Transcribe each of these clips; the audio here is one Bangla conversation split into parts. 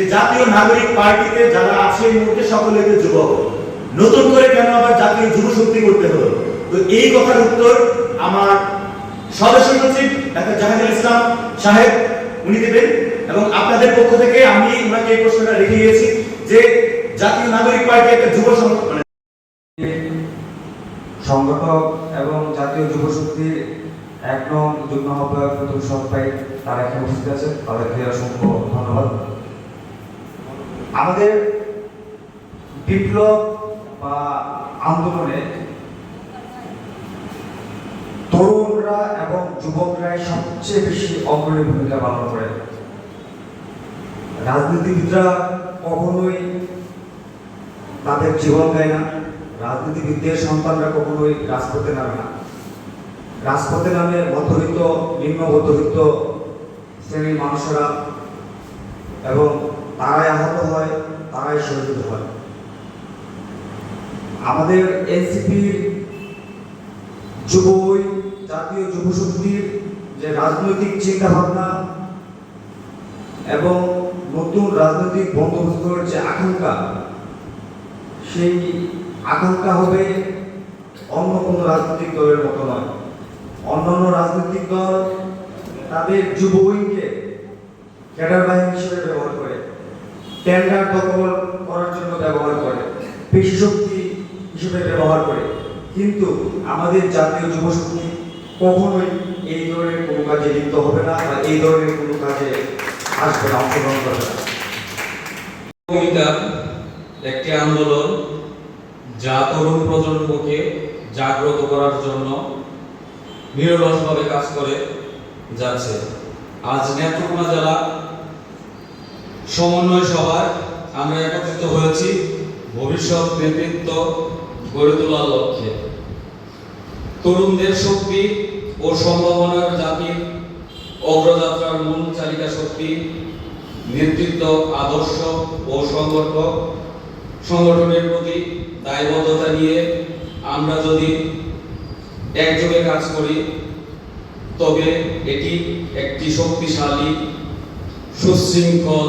যে জাতীয় নাগরিক পার্টিতে যারা আছে এই মুহূর্তে সকলে যুবক, নতুন করে কেন আবার জাতীয় যুব শক্তি করতে হলো? তো এই কথার উত্তর আমার সদস্য সচিব ডাক্তার জাহাঙ্গীর ইসলাম সাহেব উনি দেবেন এবং আপনাদের পক্ষ থেকে আমি ওনাকে এই প্রশ্নটা রেখে গিয়েছি যে জাতীয় নাগরিক পার্টি একটা যুব সংগঠন মানে সংগঠক এবং জাতীয় যুব শক্তির এক নং যুগ্ম আহ্বায়ক প্রথম সভায় তারা এখানে উপস্থিত আছে তাদেরকে অসংখ্য ধন্যবাদ। আমাদের বিপ্লব বা আন্দোলনে তরুণরা এবং যুবকরাই সবচেয়ে বেশি অগ্রণী ভূমিকা পালন করে। রাজনীতিবিদরা কখনোই তাদের জীবন দেয় না। রাজনীতিবিদদের সন্তানরা কখনোই রাজপথে নামে না। রাজপথে নামে মধ্যবিত্ত নিম্ন মধ্যবিত্ত শ্রেণির মানুষরা এবং তারাই আহত হয়, তারাই শহীদ হয়। আমাদের এনসিপির যুবই জাতীয় যুব শক্তির যে রাজনৈতিক চিন্তা ভাবনা এবং নতুন রাজনৈতিক বন্দোবস্তর যে আকাঙ্ক্ষা, সেই আকাঙ্ক্ষা হবে অন্য কোনো রাজনৈতিক দলের মতো নয়। অন্যান্য রাজনৈতিক দল তাদের যুব উইংকে ক্যাডার বাহিনী হিসেবে ব্যবহার করে। টেন্ডার দখল করার জন্য ব্যবহার করে পেশি শক্তি হিসেবে ব্যবহার করে। কিন্তু আমাদের জাতীয় যুব শক্তি কখনোই এই ধরনের কোনো কাজে লিপ্ত হবে না বা এই ধরনের কোনো কাজে আসবে না, অংশগ্রহণ করবে না। একটি আন্দোলন যা তরুণ প্রজন্মকে জাগ্রত করার জন্য নিরলসভাবে কাজ করে যাচ্ছে। আজ নেত্রকোনা জেলা সমন্বয় সভায় আমরা একত্রিত হয়েছি। ভবিষ্যৎ নেতৃত্ব গড়ে তোলার লক্ষ্যে। তরুণদের শক্তি ও সম্ভাবনার জাতির অগ্রযাত্রার মূল চালিকা শক্তি, নেতৃত্ব, আদর্শ ও সংগঠক, সংগঠনের প্রতি দায়বদ্ধতা নিয়ে আমরা যদি একযোগে কাজ করি, তবে এটি একটি শক্তিশালী, সুশৃঙ্খল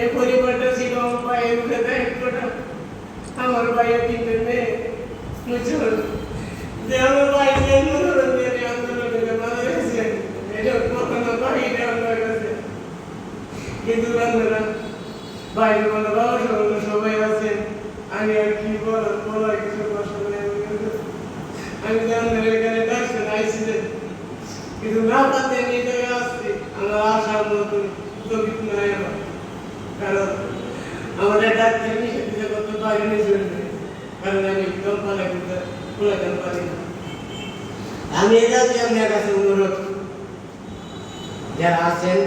এই পরিবারটা ছিল আমার ভাইয়ের দায়িত্বটা আমার ভাইয়ের তিনটে মেয়ে। সবাই আছেন আমি আর কি বল বলা কিছু। আমি ডাকছেন আইসিলেন কিন্তু না পাতে নিয়ে যাবে আসছি আমার আশার মতন উদ্যোগিত নয় আমার কারণ নিষেধ দিতে করতে পারিনি কারণ আমি পালা করতে পারি না আমি এটা আপনার কাছে অনুরোধ। যারা আছেন